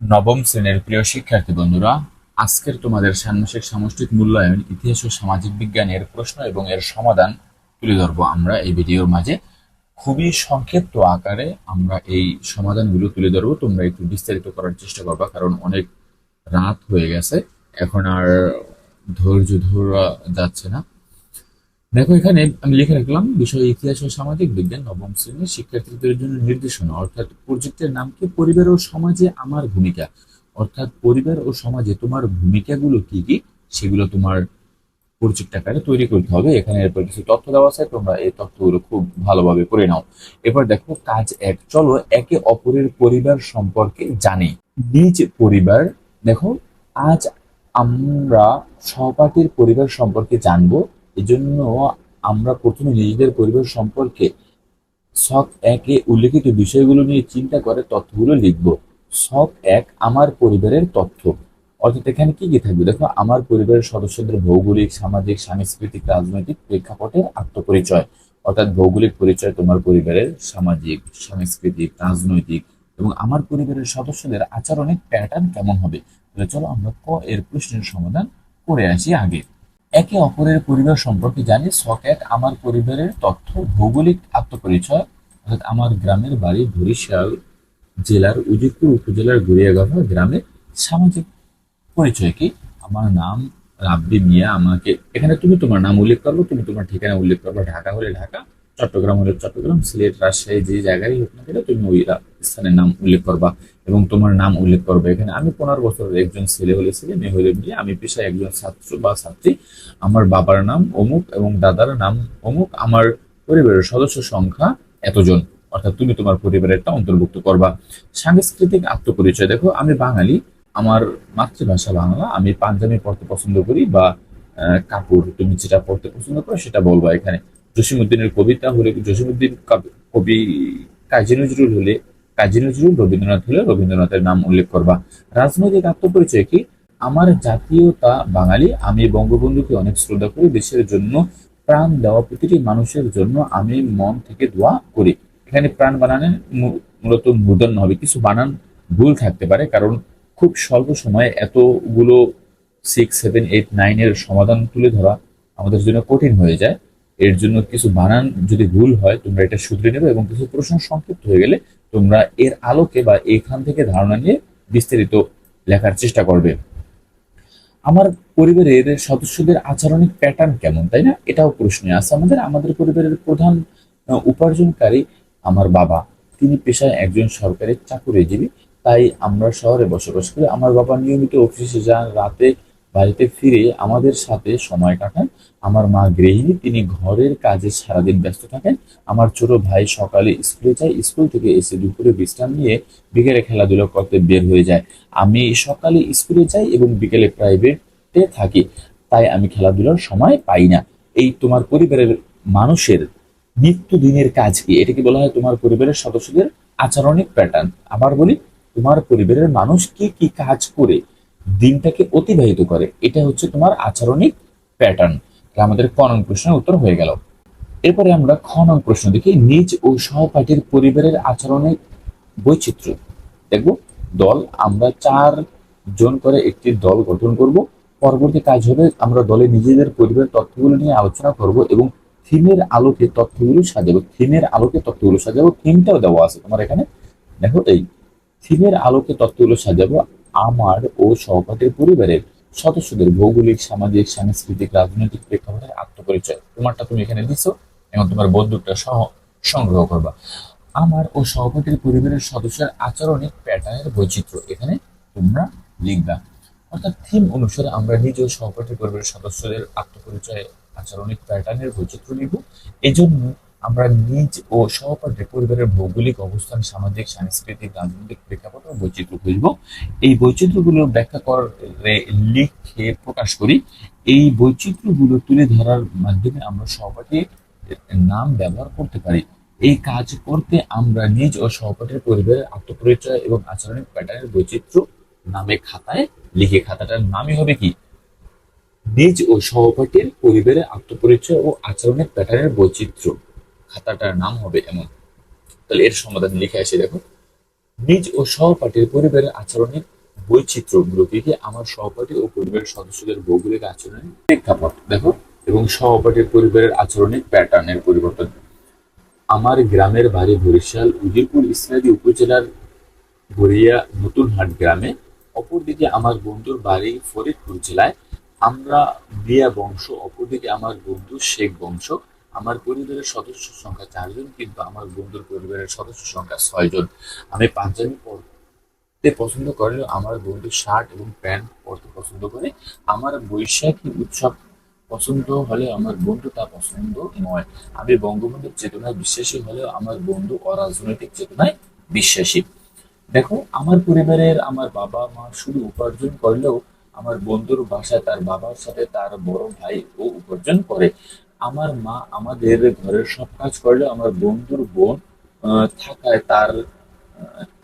নবম শ্রেণির প্রিয় শিক্ষার্থী বন্ধুরা, আজকের তোমাদের ষান্মাসিক সামষ্টিক মূল্যায়ন, ইতিহাস ও সামাজিক বিজ্ঞানের প্রশ্ন এবং এর সমাধান তুলে ধরবো আমরা এই ভিডিওর মাঝে। খুবই সংক্ষিপ্ত আকারে আমরা এই সমাধানগুলো তুলে ধরবো, তোমরা একটু বিস্তারিত করার চেষ্টা করবা, কারণ অনেক রাত হয়ে গেছে। এখন আর ধৈর্য ধরা যাচ্ছে না। দেখো, এখানে আমি লিখে রাখলাম, বিষয় ইতিহাস ও সামাজিক বিজ্ঞান নবম শ্রেণির শিক্ষার্থীদের জন্য নির্দেশনা। অর্থাৎ প্রজেক্টের নাম কি? পরিবার ও সমাজে আমার ভূমিকা। অর্থাৎ পরিবার ও সমাজে তোমার ভূমিকাগুলো কি কি? সেগুলো তোমার প্রজেক্ট আকারে তৈরি করতে হবে। এখানে এরপর কিছু তথ্য দেওয়া আছে, তোমরা এই তথ্যগুলো খুব ভালোভাবে করে নাও। এবার দেখো, কাজ এক। চলো, একে অপরের পরিবার সম্পর্কে জানি। নিজ পরিবার, দেখো, আজ আমরা সহপাঠীর পরিবার সম্পর্কে জানব। এজন্য আমরা প্রথমে নিজেদের পরিবার সম্পর্কে শখ একে উল্লেখিত বিষয়গুলো নিয়ে চিন্তা করে তথ্যগুলো লিখব। শখ এক আমার পরিবারের তথ্য। অর্থাৎ এখানে কি কি থাকবে? দেখো, আমার পরিবারের সদস্যদের ভৌগোলিক, সামাজিক, সাংস্কৃতিক, রাজনৈতিক প্রেক্ষাপটের আত্মপরিচয়। অর্থাৎ ভৌগোলিক পরিচয় তোমার পরিবারের সামাজিক, সাংস্কৃতিক, রাজনৈতিক এবং আমার পরিবারের সদস্যদের আচরণের প্যাটার্ন কেমন হবে? চলো আমরা ক এর প্রশ্নের সমাধান করে আসি আগে। একে অপরের পরিবার সম্পর্কে জানি। এক, আমার পরিবারের তথ্য, ভৌগোলিক আত্মপরিচয়, অর্থাৎ আমার গ্রামের বাড়ি বরিশাল জেলার উজিরপুর উপজেলার গড়িয়াগাভা গ্রামের সামাজিক পরিচয় কি? আমার নাম রাব্বি মিয়া, আমাকে এখানে তুমি তোমার নাম উল্লেখ করব তুমি তোমার ঠিকানা উল্লেখ করবে ঢাকা হলে ঢাকা, চট্টগ্রাম হলে চট্টগ্রাম, সিলেট, রাজশাহী যে জায়গায় হোক না তুমি ওই স্থানের নাম উল্লেখ করবা। এবং তোমার নাম উল্লেখ করবে এখানে। আমি পনেরো বছরের একজন ছেলে হলে ছেলে, মেয়ে হলে মেয়ে। আমি পেশায় একজন ছাত্র বা ছাত্রী। আমার বাবার নাম অমুক এবং দাদার নাম অমুক। আমার পরিবারের সদস্য সংখ্যা এতজন। অর্থাৎ তুমি তোমার পরিবারেরটা অন্তর্ভুক্ত করবা। সাংস্কৃতিক আত্মপরিচয়। দেখো, আমি বাঙালি। আমার মাতৃভাষা বাংলা। আমি পাঞ্জাবি পড়তে পছন্দ করি বা কাপড়। তুমি যেটা পড়তে পছন্দ করো সেটা বলবা এখানে। জসিমুদ্দিনের কবিতা হলে জসিমুদ্দিন কবি কাজী নজরুল হলে কাজী নজরুল, রবীন্দ্রনাথ হলে রবীন্দ্রনাথের নাম উল্লেখ করবা। রাজনৈতিক আত্মপরিচয় কি? আমার জাতীয়তা বাঙালি, আমি বঙ্গবন্ধুকে অনেক শ্রদ্ধা করি, দেশের জন্য প্রাণ দেওয়া প্রতিটি মানুষের জন্য আমি মন থেকে দোয়া করি। এখানে প্রাণ বানানে মূলত মূর্ধন্য হবে। কিছু বানান ভুল থাকতে পারে, কারণ খুব স্বল্প সময়ে এতগুলো সিক্স সেভেন এইট নাইনের সমাধান তুলে ধরা আমাদের জন্য কঠিন হয়ে যায়। এর জন্য কিছু বানান যদি ভুল হয়, তোমরা এটা শুধরে নেবে এবং কিছু প্রশ্ন সংক্ষিপ্ত হয়ে গেলে তোমরা এর আলোকে বা এখান থেকে ধারণা নিয়ে বিস্তারিত লেখার চেষ্টা করবে। আমার পরিবারের সদস্যদের আচরণিক প্যাটার্ন কেমন, তাই না? এটাও প্রশ্নে আছে। আমাদের আমাদের পরিবারের প্রধান উপার্জনকারী আমার বাবা। তিনি পেশায় একজন সরকারি চাকুরিজীবী। তাই আমরা শহরে বসবাস করি। আমার বাবা নিয়মিত অফিসে যান, রাতে বাড়িতে ফিরে আমাদের সাথে সময় কাটান। আমার মা গৃহিণী, তিনি ঘরের কাজে সারাদিন ব্যস্ত থাকেন। আমার ছোট ভাই সকালে স্কুলে যায়, স্কুল থেকে এসে দুপুরে বিশ্রাম নিয়ে বিকেলে খেলাধুলা করতে বের হয়ে যায়। আমি সকালে স্কুলে যাই এবং বিকেলে প্রাইভেটে থাকি, তাই আমি খেলাধুলার সময় পাই না। এই তোমার পরিবারের মানুষের নিত্যদিনের কাজ কি? এটাকে বলা হয় তোমার পরিবারের সদস্যদের আচরণিক প্যাটার্ন আবার বলি, তোমার পরিবারের মানুষ কি কি কাজ করে? দিনটাকে অতিবাহিত করে। এটা হচ্ছে তোমার আচরণিক প্যাটার্ন আমাদের ক প্রশ্নের উত্তর হয়ে গেল। এরপরে আমরা খ নং প্রশ্ন দেখি। নিজ ও সহপাঠীর পরিবারের আচরণের বৈচিত্র্য। দেখব, দল, আমরা চার জন করে একটি দল গঠন করব। পরবর্তী কাজ হবে, আমরা দলে নিজেদের পরিবারের তথ্যগুলো নিয়ে আলোচনা করব এবং থিমের আলোকে তথ্যগুলো সাজাবো। থিমের আলোকে তথ্যগুলো সাজাবো। থিমটাও দেওয়া আছে তোমার এখানে। দেখো, এই থিমের আলোকে তথ্যগুলো সাজাবো। আমার ও সহপাঠীর পরিবারের সদস্যদের ভৌগোলিক, সামাজিক, সাংস্কৃতিক, রাজনৈতিক প্রেক্ষাপটের আত্মপরিচয়। তোমারটা তুমি এখানে দিছো, এবং তোমার বন্ধুটা সহ সংগ্রহ করবা। আমার ও সহপাঠীর পরিবারের সদস্যের আচরণিক প্যাটার্নের বৈচিত্র্য এখানে তোমরা লিখবা। অর্থাৎ থিম অনুসারে আমরা নিজ ও সহপাঠী পরিবারের সদস্যদের আত্মপরিচয়, আচরণিক প্যাটার্নের বৈচিত্র্য লিখব। এই জন্য আমরা নিজ ও সহপাঠী পরিবারের ভৌগোলিক অবস্থান, সামাজিক, সাংস্কৃতিক, রাজনৈতিক প্রেক্ষাপট ও বৈচিত্র্য খুঁজব। এই বৈচিত্র্যগুলো ব্যাখ্যা করে লিখে প্রকাশ করি। এই বৈচিত্র্যগুলো তুলে ধরার মাধ্যমে আমরা সহপাঠীর নাম ব্যবহার করতে পারি। এই কাজ করতে আমরা নিজ ও সহপাঠীর পরিবারের আত্মপরিচয় এবং আচরণের প্যাটার্নের বৈচিত্র্য নামে খাতায় লিখে খাতাটার নামই হবে কি? নিজ ও সহপাঠীর পরিবারের আত্মপরিচয় ও আচরণের প্যাটার্নের বৈচিত্র্য। খাতাটার নাম হবে এমন। তাহলে এর সমাধান লিখে আসি, দেখো। নিজ ও সহপাঠীর পরিবারের আচরণের বৈচিত্র্যগুলোকে কি আমার সহপাঠী ও পরিবারের সদস্যদের ভৌগোলিক আচরণের প্রেক্ষাপট, দেখো। এবং সহপাঠীর পরিবারের আচরণিক প্যাটার্নের পরিবর্তন। আমার গ্রামের বাড়ি বরিশাল উজিরপুর ইসলামী উপজেলার গড়িয়া নতুনহাট গ্রামে, অপরদিকে আমার বন্ধুর বাড়ি ফরিদপুর জেলায়, আমরা মিয়া বংশ, অপরদিকে আমার বন্ধু শেখ বংশ আমার পরিবারের সদস্য সংখ্যা চারজন, কিন্তু আমার বন্ধুর পরিবারের সদস্য সংখ্যা ছয়জন। আমি পাঞ্জাবি পরতে পছন্দ করলেও আমার বন্ধু শার্ট এবং প্যান্ট পরতে পছন্দ করে। আমার বৈশাখী উৎসব পছন্দ হলে আমার বন্ধু তা পছন্দ নয়। আমি বঙ্গবন্ধুর চেতনায় বিশ্বাসী হলেও আমার বন্ধু অরাজনৈতিক চেতনায় বিশ্বাসী। দেখো, আমার পরিবারের আমার বাবা মা শুধু উপার্জন করলেও আমার বন্ধুর বাসায় তার বাবার সাথে তার বড় ভাই ও উপার্জন করে। আমার মা আমাদের ঘরের সব কাজ করলেও আমার বন্ধুর বোন থাকায় তার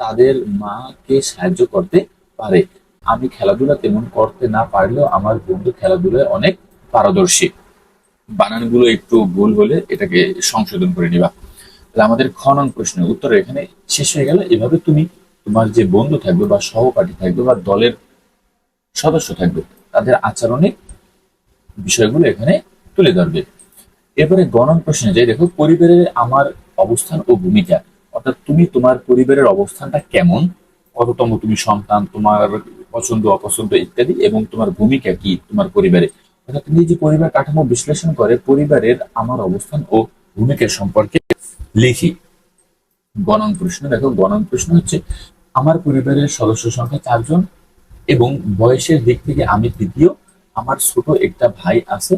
তাদের মাকে সাহায্য করতে পারে। আমি খেলাধুলা তেমন করতে না পারলেও আমার বন্ধু খেলাধুলায় অনেক পারদর্শী। বানানগুলো একটু ভুল হলে এটাকে সংশোধন করে নিবা। তাহলে আমাদের খনন প্রশ্নের উত্তর এখানে শেষ হয়ে গেল। এভাবে তুমি তোমার যে বন্ধু থাকবে বা সহপাঠী থাকবে বা দলের সদস্য থাকবে, তাদের আচরণিক বিষয়গুলো এখানে তুলে ধরবে। এবারে গণন প্রশ্নে যাই, দেখো পরিবারের আমার অবস্থান ও ভূমিকা, অর্থাৎ তুমি তোমার পরিবারের অবস্থানটা কেমন? কততম তুমি সন্তান, তোমার পছন্দ, অপছন্দ ইত্যাদি, এবং তোমার ভূমিকা কি তোমার পরিবারে? অর্থাৎ তুমি যে পরিবার কাঠামো বিশ্লেষণ করে, পরিবারের আমার অবস্থান ও ভূমিকা সম্পর্কে লিখি। গণন প্রশ্ন, দেখো গণন প্রশ্ন হচ্ছে, আমার পরিবারের সদস্য সংখ্যা চারজন, এবং বয়সের দিক থেকে আমি তৃতীয়, আমার ছোট একটা ভাই আছে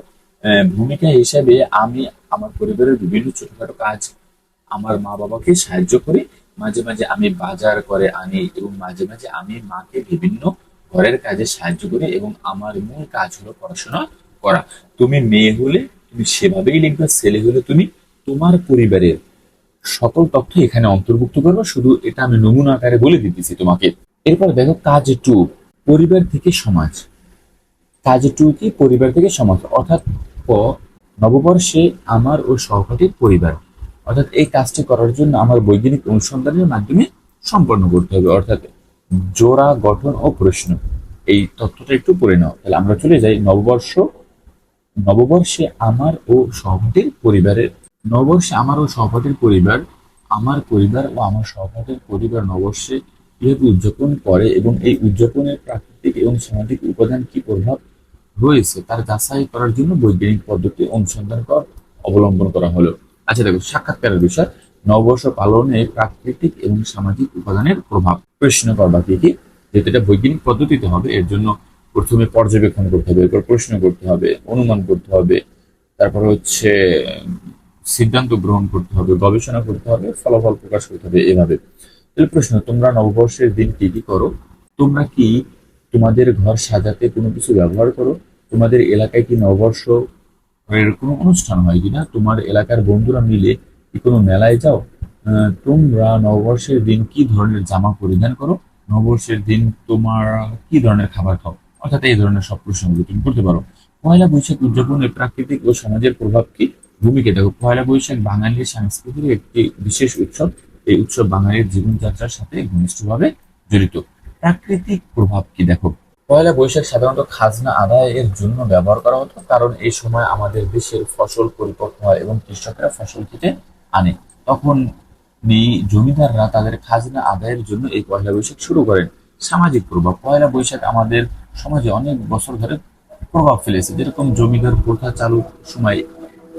ভূমিকা হিসেবে আমি আমার পরিবারের বিভিন্ন ছোটখাটো কাজ আমার মা বাবাকে সাহায্য করি। মাঝে মাঝে আমি বাজার করে আনি এবং মাঝে মাঝে আমি মাকে বিভিন্ন ঘরের কাজে সাহায্য করি এবং আমার মূল কাজ হলো পড়াশোনা করা। তুমি মেয়ে হলে, তুমি সেভাবেই লিখবে ছেলে হলে তুমি তোমার পরিবারের সকল তথ্য এখানে অন্তর্ভুক্ত করব। শুধু এটা আমি নমুনা আকারে বলে দিতেছি তোমাকে। এরপর দেখো কাজ টু, পরিবার থেকে সমাজ। কাজ টু কি পরিবার থেকে সমাজ অর্থাৎ ক নববর্ষে আমার ও সহপাঠীর পরিবার। অর্থাৎ এই কাজটি করার জন্য আমার বৈজ্ঞানিক অনুসন্ধানের মাধ্যমে সম্পন্ন করতে হবে। অর্থাৎ জোড়া গঠন ও প্রশ্ন। এই তথ্যটা একটু পড়ে নাও। তাহলে আমরা চলে যাই নববর্ষ। নববর্ষে আমার ও সহপাঠীর পরিবারের নববর্ষে আমার ও সহপাঠীর পরিবার, আমার পরিবার ও আমার সহপাঠীর পরিবার নববর্ষে কীভাবে উদযাপন করে এবং এই উদযাপনের প্রাকৃতিক এবং সামাজিক উপাদান কি প্রভাব রয়েছে তার যাচাই করার জন্য বৈজ্ঞানিক পদ্ধতি অনুসন্ধান কর, অবলম্বন করা হলো। আচ্ছা দেখো, সাক্ষাৎকারের বিষয়, নববর্ষ পালনে প্রাকৃতিক এবং সামাজিক উপাদানের প্রভাব। প্রশ্ন করবা কি কি? যেহেতু এটা বৈজ্ঞানিক পদ্ধতিতে হবে, এর জন্য প্রথমে পর্যবেক্ষণ করতে হবে, এরপর প্রশ্ন করতে হবে, অনুমান করতে হবে, তারপর হচ্ছে, সিদ্ধান্ত গ্রহণ করতে হবে, গবেষণা করতে হবে, ফলাফল প্রকাশ করতে হবে, এভাবে। তাহলে প্রশ্ন, তোমরা নববর্ষের দিন কি কি করো? তোমরা কি তোমাদের ঘর সাজাতে কোনো কিছু ব্যবহার করো? তোমাদের এলাকায় কি নববর্ষ কোনো অনুষ্ঠান হয় কিনা? তোমার এলাকার বন্ধুরা মিলে কি কোনো মেলায় যাও? তোমরা নববর্ষের দিন কি ধরনের জামা পরিধান করো? নববর্ষের দিন তোমার কি ধরনের খাবার খাও? অর্থাৎ এই ধরনের সব প্রশ্নগুলো তুমি করতে পারো। পয়লা বৈশাখ উদযাপনের প্রাকৃতিক ও সমাজের প্রভাব কি? ভূমিকা দেখো। পয়লা বৈশাখ বাঙালির সাংস্কৃতিক একটি বিশেষ উৎসব। এই উৎসব বাঙালির জীবনযাত্রার সাথে ঘনিষ্ঠভাবে জড়িত। প্রাকৃতিক প্রভাব কি দেখো? পয়লা বৈশাখ সাধারণত খাজনা আদায়ের জন্য ব্যবহার করা হতো, কারণ এই সময় আমাদের দেশের ফসল পরিপক্ক হয় এবং কৃষকরা ফসল কেটে আনে। তখন জমিদাররা তাদের খাজনা আদায়ের জন্য এই পয়লা বৈশাখ শুরু করেন। সামাজিক প্রভাব, পয়লা বৈশাখ আমাদের সমাজে অনেক বছর ধরে প্রভাব ফেলেছে। যেরকম জমিদার প্রথা চালুর সময়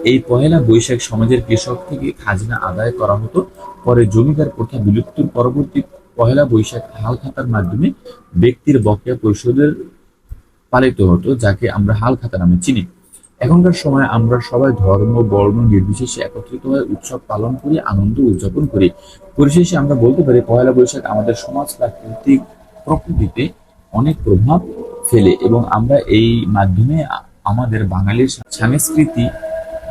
এই পয়লা বৈশাখ সমাজের কৃষক থেকে খাজনা আদায় করা হতো, পরে জমিদার প্রথা বিলুপ্তির পরবর্তী পয়লা বৈশাখ হাল খাতার মাধ্যমে ব্যক্তির বকেয়া পরিশোধের পালিত হতো, যাকে আমরা হাল খাতা নামে চিনি। এখনকার সময় আমরা সবাই ধর্ম, বর্ণ নির্বিশেষে একত্রিত হয়ে উৎসব পালন করি, আনন্দ উদযাপন করি। পরিশেষে আমরা বলতে পারি, পয়লা বৈশাখ আমাদের সমাজ, প্রাকৃতিক প্রকৃতিতে অনেক প্রভাব ফেলে এবং আমরা এই মাধ্যমে আমাদের বাঙালির সংস্কৃতি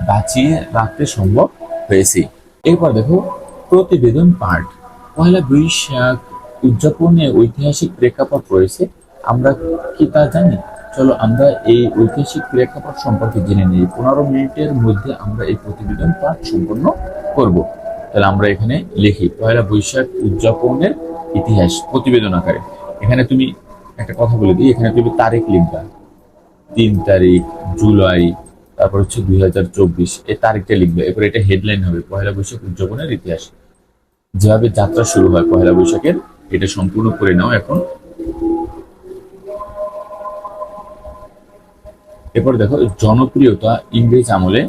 বাঁচিয়ে রাখতে সম্ভব হয়েছে। এরপর দেখো, প্রতিবেদন পাঠ। পয়লা বৈশাখ উদযাপনে ঐতিহাসিক প্রেক্ষাপট রয়েছে। আমরা কি তা জানি? চলো আমরা এই ঐতিহাসিক প্রেক্ষাপট সম্পর্কে জেনে নিই। পনেরো মিনিটের মধ্যে আমরা এই প্রতিবেদন পাঠ সম্পন্ন করব। তাহলে আমরা এখানে লিখি পয়লা বৈশাখ উদযাপনের ইতিহাস প্রতিবেদন আকারে। এখানে তুমি একটা কথা বলে দিই, এখানে তুমি তারিখ লিখবা। তিন তারিখ, জুলাই, তারপর হচ্ছে দুই হাজার চব্বিশ। এই তারিখটা লিখবে, এরপর এটা হেডলাইন হবে পয়লা বৈশাখ উদযাপনের ইতিহাস। যেভাবে যাত্রা শুরু হয় পয়লা বৈশাখের, এটা সম্পূর্ণ করে নাও এখন। এরপর দেখো, জনপ্রিয়তা ইংরেজ আমলে,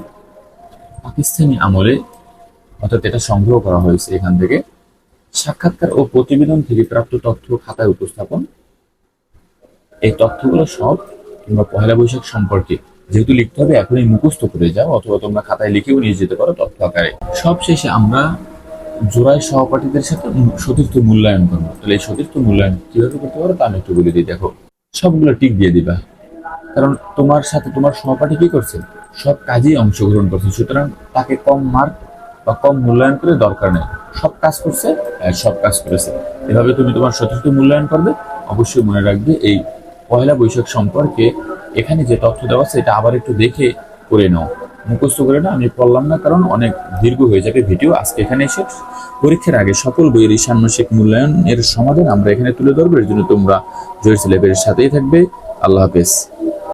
পাকিস্তানি আমলে, অর্থাৎ এটা সংগ্রহ করা হয়েছে এখান থেকে। সাক্ষাৎকার ও প্রতিবেদন থেকে প্রাপ্ত তথ্য খাতায় উপস্থাপন। এই তথ্যগুলো সব কিংবা পহেলা বৈশাখ সম্পর্কে যেহেতু লিখতে হবে, এখনই মুখস্থ করে যাও, অথবা তোমরা খাতায় লিখেও নিয়ে যেতে পারো তথ্য আকারে। সব শেষে আমরা জোড়ায় সহপাঠীদের সাথে সতীর্থ মূল্যায়ন করব। তাহলে এই সতীর্থ মূল্যায়ন কীভাবে করতে পারো তা আমি একটু বলে দিই, দেখো। সবগুলো টিক দিয়ে দিবা। কারণ তোমার সাথে তোমার সহপাঠী কি করছে? সব কাজেই অংশগ্রহণ করছে। সুতরাং তাকে কম মার্ক বা কম মূল্যায়ন করে দরকার নেই। সব কাজ করছে আর সব কাজ করেছে। এভাবে তুমি তোমার সতীর্থ মূল্যায়ন করবে। অবশ্যই মনে রাখবে এই পয়লা বৈশাখ সম্পর্কে এখানে যে তথ্য দেওয়া আছে, এটা আবার একটু দেখে করে নাও। মুখস্থ করে না, আমি পড়লাম না, কারণ অনেক দীর্ঘ হয়ে যাবে ভিডিও। আজকে এখানে এসে পরীক্ষার আগে সকল বইয়ের ষান্মাসিক মূল্যায়নের সমাধান আমরা এখানে তুলে ধরবো। এর জন্য তোমরা জয়ের সাথেই থাকবে। আল্লাহ হাফেজ।